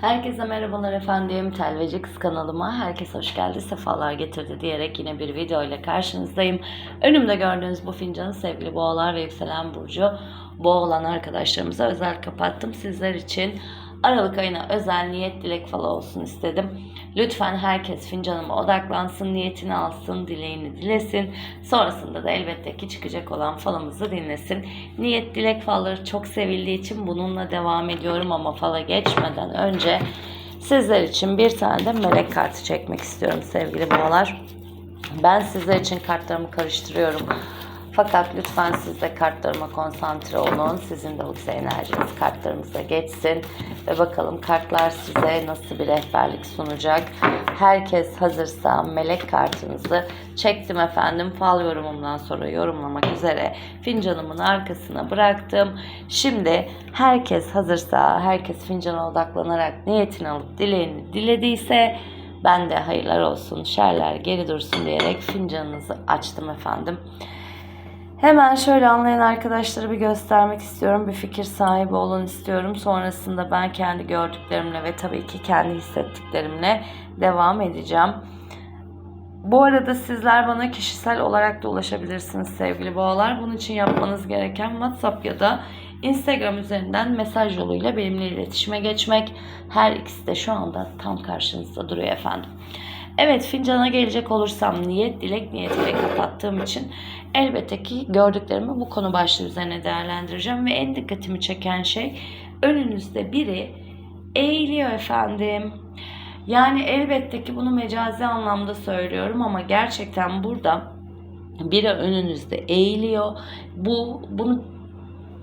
Herkese merhabalar efendim. Telveci Kız kanalıma herkes hoş geldi, sefalar getirdi diyerek yine bir video ile karşınızdayım. Önümde gördüğünüz bu fincanı sevgili boğalar ve yükselen burcu boğa olan arkadaşlarımıza özel kapattım. Sizler için Aralık ayına özel niyet dilek falı olsun istedim. Lütfen herkes fincanıma odaklansın, niyetini alsın, dileğini dilesin. Sonrasında da elbette ki çıkacak olan falımızı dinlesin. Niyet dilek falları çok sevildiği için bununla devam ediyorum ama fala geçmeden önce sizler için bir tane de melek kartı çekmek istiyorum sevgili boğalar. Ben sizler için kartlarımı karıştırıyorum. Fakat lütfen siz de kartlarıma konsantre olun. Sizin de ultra enerjiniz kartlarımıza geçsin. Ve bakalım kartlar size nasıl bir rehberlik sunacak. Herkes hazırsa melek kartınızı çektim efendim. Fal yorumumdan sonra yorumlamak üzere fincanımın arkasına bıraktım. Şimdi herkes hazırsa, herkes fincana odaklanarak niyetini alıp dileğini dilediyse ben de hayırlar olsun, şerler geri dursun diyerek fincanınızı açtım efendim. Hemen şöyle anlayan arkadaşlara bir göstermek istiyorum. Bir fikir sahibi olun istiyorum. Sonrasında ben kendi gördüklerimle ve tabii ki kendi hissettiklerimle devam edeceğim. Bu arada sizler bana kişisel olarak da ulaşabilirsiniz sevgili boğalar. Bunun için yapmanız gereken WhatsApp ya da Instagram üzerinden mesaj yoluyla benimle iletişime geçmek. Her ikisi de şu anda tam karşınızda duruyor efendim. Evet fincana gelecek olursam niyet, dilek niyetiyle kapattığım için elbette ki gördüklerimi bu konu başlığı üzerine değerlendireceğim ve en dikkatimi çeken şey önünüzde biri eğiliyor efendim. Yani elbette ki bunu mecazi anlamda söylüyorum ama gerçekten burada biri önünüzde eğiliyor. Bu bunu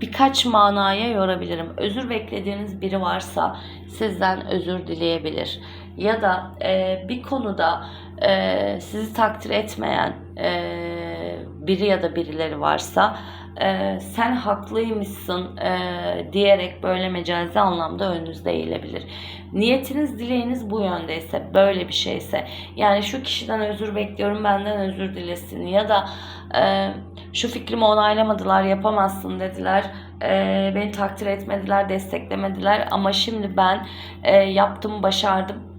birkaç manaya yorabilirim. Özür beklediğiniz biri varsa sizden özür dileyebilir. Ya da e, bir konuda e, sizi takdir etmeyen e, biri ya da birileri varsa e, sen haklıymışsın e, diyerek böyle mecazi anlamda önünüzde eğilebilir. Niyetiniz, dileğiniz bu yöndeyse, böyle bir şeyse, yani şu kişiden özür bekliyorum benden özür dilesin ya da e, şu fikrimi onaylamadılar, yapamazsın dediler, e, beni takdir etmediler, desteklemediler ama şimdi ben e, yaptım, başardım.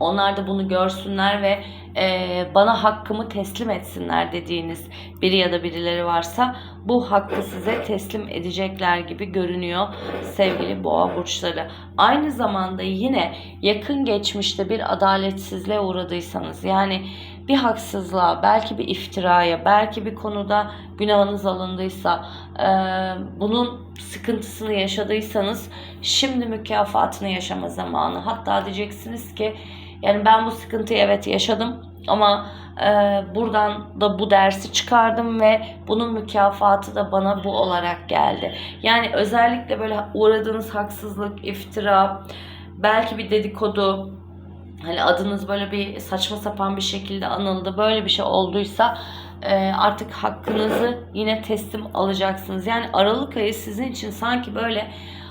Onlar da bunu görsünler ve e, bana hakkımı teslim etsinler dediğiniz biri ya da birileri varsa bu hakkı size teslim edecekler gibi görünüyor sevgili boğa burçları. Aynı zamanda yine yakın geçmişte bir adaletsizliğe uğradıysanız yani bir haksızlığa, belki bir iftiraya, belki bir konuda günahınız alındıysa, e, bunun sıkıntısını yaşadıysanız şimdi mükafatını yaşama zamanı. Hatta diyeceksiniz ki yani ben bu sıkıntıyı evet yaşadım ama e, buradan da bu dersi çıkardım ve bunun mükafatı da bana bu olarak geldi. Yani özellikle böyle uğradığınız haksızlık, iftira, belki bir dedikodu, hani adınız böyle bir saçma sapan bir şekilde anıldı. Böyle bir şey olduysa e, artık hakkınızı yine teslim alacaksınız. Yani Aralık ayı sizin için sanki böyle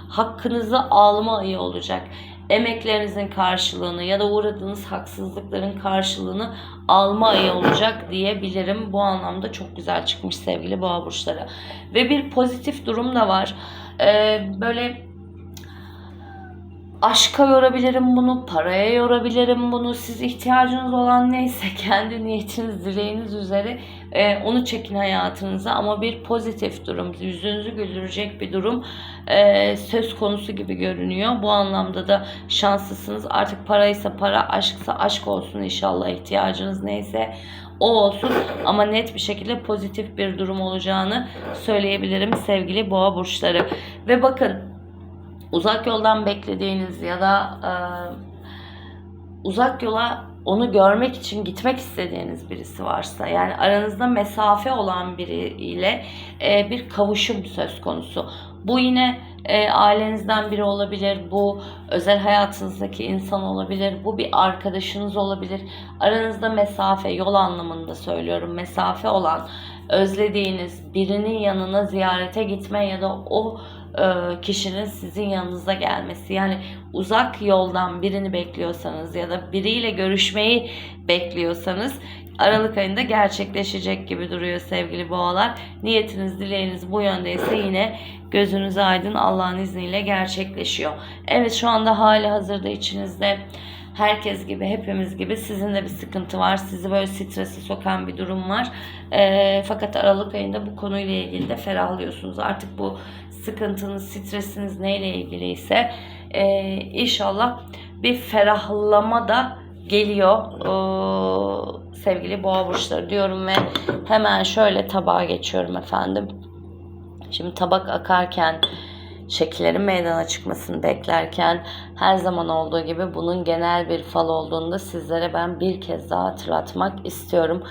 hakkınızı alma ayı olacak emeklerinizin karşılığını ya da uğradığınız haksızlıkların karşılığını alma ayı olacak diyebilirim. Bu anlamda çok güzel çıkmış sevgili boğa burçları. Ve bir pozitif durum da var. Ee, böyle aşka yorabilirim bunu, paraya yorabilirim bunu. Siz ihtiyacınız olan neyse kendi niyetiniz, dileğiniz üzere e, onu çekin hayatınıza. Ama bir pozitif durum, yüzünüzü güldürecek bir durum e, söz konusu gibi görünüyor. Bu anlamda da şanslısınız. Artık paraysa para, aşksa aşk olsun inşallah ihtiyacınız neyse o olsun ama net bir şekilde pozitif bir durum olacağını söyleyebilirim sevgili boğa burçları. Ve bakın uzak yoldan beklediğiniz ya da e, uzak yola onu görmek için gitmek istediğiniz birisi varsa yani aranızda mesafe olan biriyle e, bir kavuşum söz konusu. Bu yine e, ailenizden biri olabilir, bu özel hayatınızdaki insan olabilir, bu bir arkadaşınız olabilir. Aranızda mesafe, yol anlamında söylüyorum, mesafe olan özlediğiniz birinin yanına ziyarete gitme ya da o e, kişinin sizin yanınıza gelmesi. Yani uzak yoldan birini bekliyorsanız ya da biriyle görüşmeyi bekliyorsanız Aralık ayında gerçekleşecek gibi duruyor sevgili boğalar. Niyetiniz, dileğiniz bu yöndeyse yine gözünüz aydın Allah'ın izniyle gerçekleşiyor. Evet şu anda hali hazırda içinizde herkes gibi, hepimiz gibi sizin de bir sıkıntı var. Sizi böyle strese sokan bir durum var. Ee, fakat Aralık ayında bu konuyla ilgili de ferahlıyorsunuz. Artık bu sıkıntınız, stresiniz neyle ilgiliyse e, inşallah bir ferahlama da geliyor ee, sevgili boğa burçları diyorum ve hemen şöyle tabağa geçiyorum efendim. Şimdi tabak akarken şekillerin meydana çıkmasını beklerken her zaman olduğu gibi bunun genel bir fal olduğunu da sizlere ben bir kez daha hatırlatmak istiyorum.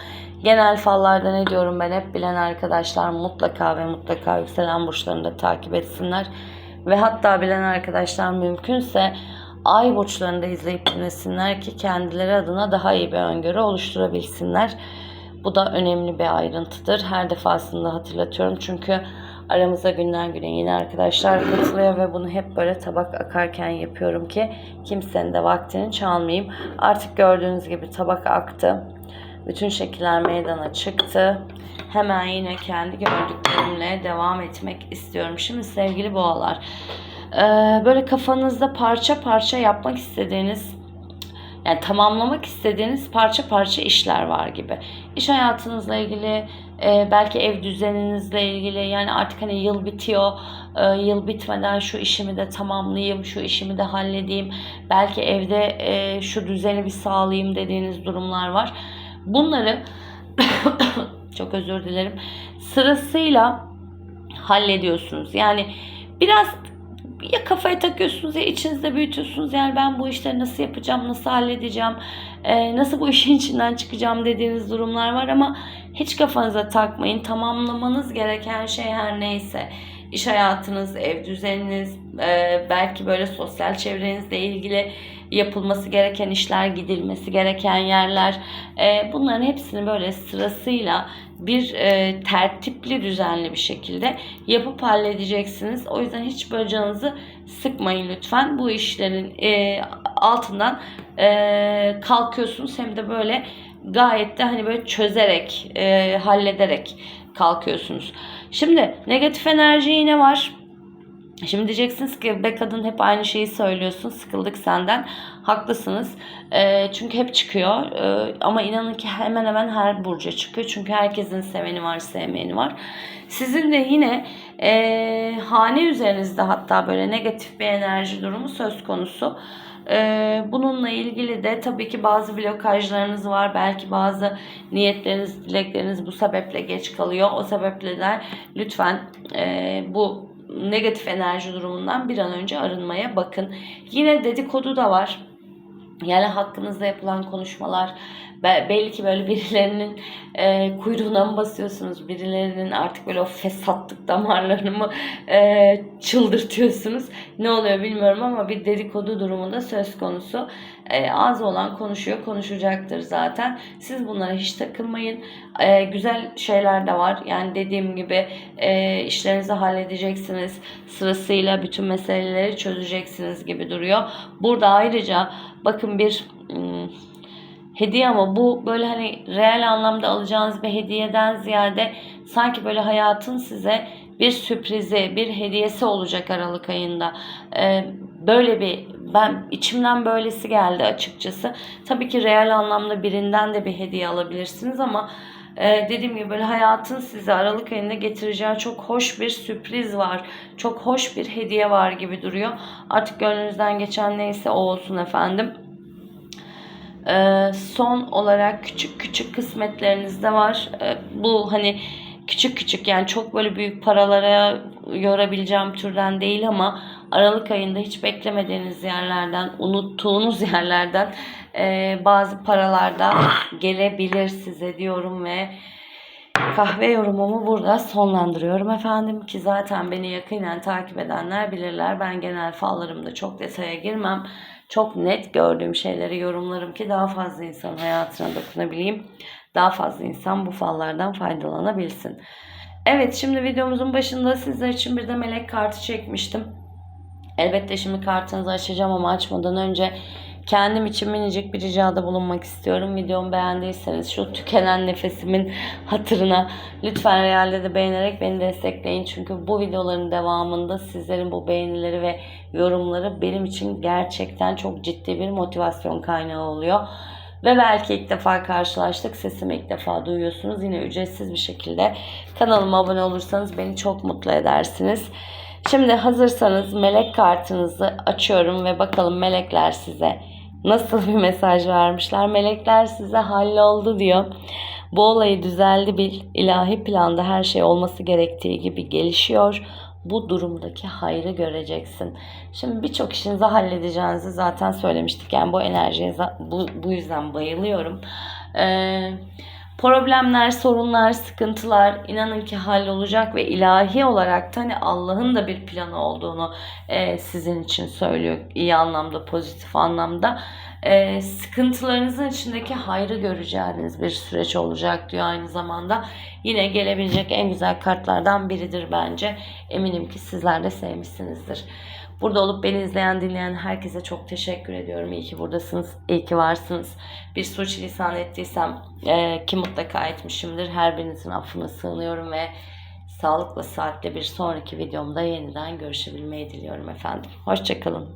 Genel fallarda ne diyorum ben hep bilen arkadaşlar mutlaka ve mutlaka yükselen burçlarını da takip etsinler. Ve hatta bilen arkadaşlar mümkünse ay burçlarını da izleyip dinlesinler ki kendileri adına daha iyi bir öngörü oluşturabilsinler. Bu da önemli bir ayrıntıdır. Her defasında hatırlatıyorum çünkü aramıza günden güne yeni arkadaşlar katılıyor ve bunu hep böyle tabak akarken yapıyorum ki kimsenin de vaktini çalmayayım. Artık gördüğünüz gibi tabak aktı. Bütün şekiller meydana çıktı. Hemen yine kendi gördüklerimle devam etmek istiyorum. Şimdi sevgili boğalar, böyle kafanızda parça parça yapmak istediğiniz yani tamamlamak istediğiniz parça parça işler var gibi. İş hayatınızla ilgili, e, belki ev düzeninizle ilgili yani artık hani yıl bitiyor, e, yıl bitmeden şu işimi de tamamlayayım, şu işimi de halledeyim. Belki evde e, şu düzeni bir sağlayayım dediğiniz durumlar var. Bunları çok özür dilerim sırasıyla hallediyorsunuz. Yani biraz ya kafaya takıyorsunuz ya içinizde büyütüyorsunuz. Yani ben bu işleri nasıl yapacağım, nasıl halledeceğim, e, nasıl bu işin içinden çıkacağım dediğiniz durumlar var ama hiç kafanıza takmayın. Tamamlamanız gereken şey her neyse. İş hayatınız, ev düzeniniz, e, belki böyle sosyal çevrenizle ilgili yapılması gereken işler, gidilmesi gereken yerler. E, bunların hepsini böyle sırasıyla bir e, tertipli, düzenli bir şekilde yapıp halledeceksiniz. O yüzden hiç böyle canınızı sıkmayın lütfen. Bu işlerin e, altından e, kalkıyorsunuz hem de böyle gayet de hani böyle çözerek, e, hallederek kalkıyorsunuz. Şimdi negatif enerji yine var. Şimdi diyeceksiniz ki be kadın hep aynı şeyi söylüyorsun sıkıldık senden. Haklısınız. E, çünkü hep çıkıyor. E, ama inanın ki hemen hemen her burca çıkıyor. Çünkü herkesin seveni var sevmeyeni var. Sizin de yine e, hane üzerinizde hatta böyle negatif bir enerji durumu söz konusu. Ee, bununla ilgili de tabii ki bazı blokajlarınız var. Belki bazı niyetleriniz, dilekleriniz bu sebeple geç kalıyor. O sebeple de lütfen e, bu negatif enerji durumundan bir an önce arınmaya bakın. Yine dedikodu da var. Yani hakkınızda yapılan konuşmalar belki böyle birilerinin e, kuyruğuna mı basıyorsunuz? Birilerinin artık böyle o fesatlık damarlarını mı e, çıldırtıyorsunuz? Ne oluyor bilmiyorum ama bir dedikodu durumunda söz konusu. E, az olan konuşuyor, konuşacaktır zaten. Siz bunlara hiç takılmayın. E, güzel şeyler de var. Yani dediğim gibi e, işlerinizi halledeceksiniz. Sırasıyla bütün meseleleri çözeceksiniz gibi duruyor. Burada ayrıca bakın bir... Hmm, hediye ama bu böyle hani reel anlamda alacağınız bir hediyeden ziyade sanki böyle hayatın size bir sürprizi, bir hediyesi olacak Aralık ayında. Ee, böyle bir ben içimden böylesi geldi açıkçası. Tabii ki reel anlamda birinden de bir hediye alabilirsiniz ama ee, dediğim gibi böyle hayatın size Aralık ayında getireceği çok hoş bir sürpriz var. Çok hoş bir hediye var gibi duruyor. Artık gönlünüzden geçen neyse o olsun efendim. Ee, son olarak küçük küçük kısmetleriniz de var. Ee, bu hani küçük küçük yani çok böyle büyük paralara yorabileceğim türden değil ama Aralık ayında hiç beklemediğiniz yerlerden, unuttuğunuz yerlerden e, bazı paralarda gelebilir size diyorum ve kahve yorumumu burada sonlandırıyorum efendim ki zaten beni yakinen takip edenler bilirler. Ben genel fallarımda çok detaya girmem. Çok net gördüğüm şeyleri yorumlarım ki daha fazla insanın hayatına dokunabileyim. daha fazla insan bu fallardan faydalanabilsin. Evet şimdi videomuzun başında sizler için bir de melek kartı çekmiştim. Elbette şimdi kartınızı açacağım ama açmadan önce kendim için minicik bir ricada bulunmak istiyorum. Videomu beğendiyseniz şu tükenen nefesimin hatırına lütfen realde de beğenerek beni destekleyin. Çünkü bu videoların devamında sizlerin bu beğenileri ve yorumları benim için gerçekten çok ciddi bir motivasyon kaynağı oluyor. Ve belki ilk defa karşılaştık. Sesimi ilk defa duyuyorsunuz. Yine ücretsiz bir şekilde kanalıma abone olursanız beni çok mutlu edersiniz. Şimdi hazırsanız melek kartınızı açıyorum ve bakalım melekler size nasıl bir mesaj vermişler. Melekler size halloldu diyor. Bu olayı düzeldi bil. İlahi planda her şey olması gerektiği gibi gelişiyor. Bu durumdaki hayrı göreceksin. Şimdi birçok işinizi halledeceğinizi zaten söylemiştik. Yani bu enerjiye bu, bu yüzden bayılıyorum. Ee, problemler, sorunlar, sıkıntılar inanın ki hallolacak ve ilahi olarak da hani Allah'ın da bir planı olduğunu e, sizin için söylüyor. İyi anlamda, pozitif anlamda. E, sıkıntılarınızın içindeki hayrı göreceğiniz bir süreç olacak diyor aynı zamanda. Yine gelebilecek en güzel kartlardan biridir bence. Eminim ki sizler de sevmişsinizdir. Burada olup beni izleyen, dinleyen herkese çok teşekkür ediyorum. İyi ki buradasınız, iyi ki varsınız. Bir suçlisan ettiysem e, ki mutlaka etmişimdir. Her birinizin affına sığınıyorum ve sağlıkla saatte bir sonraki videomda yeniden görüşebilmeyi diliyorum efendim. Hoşçakalın.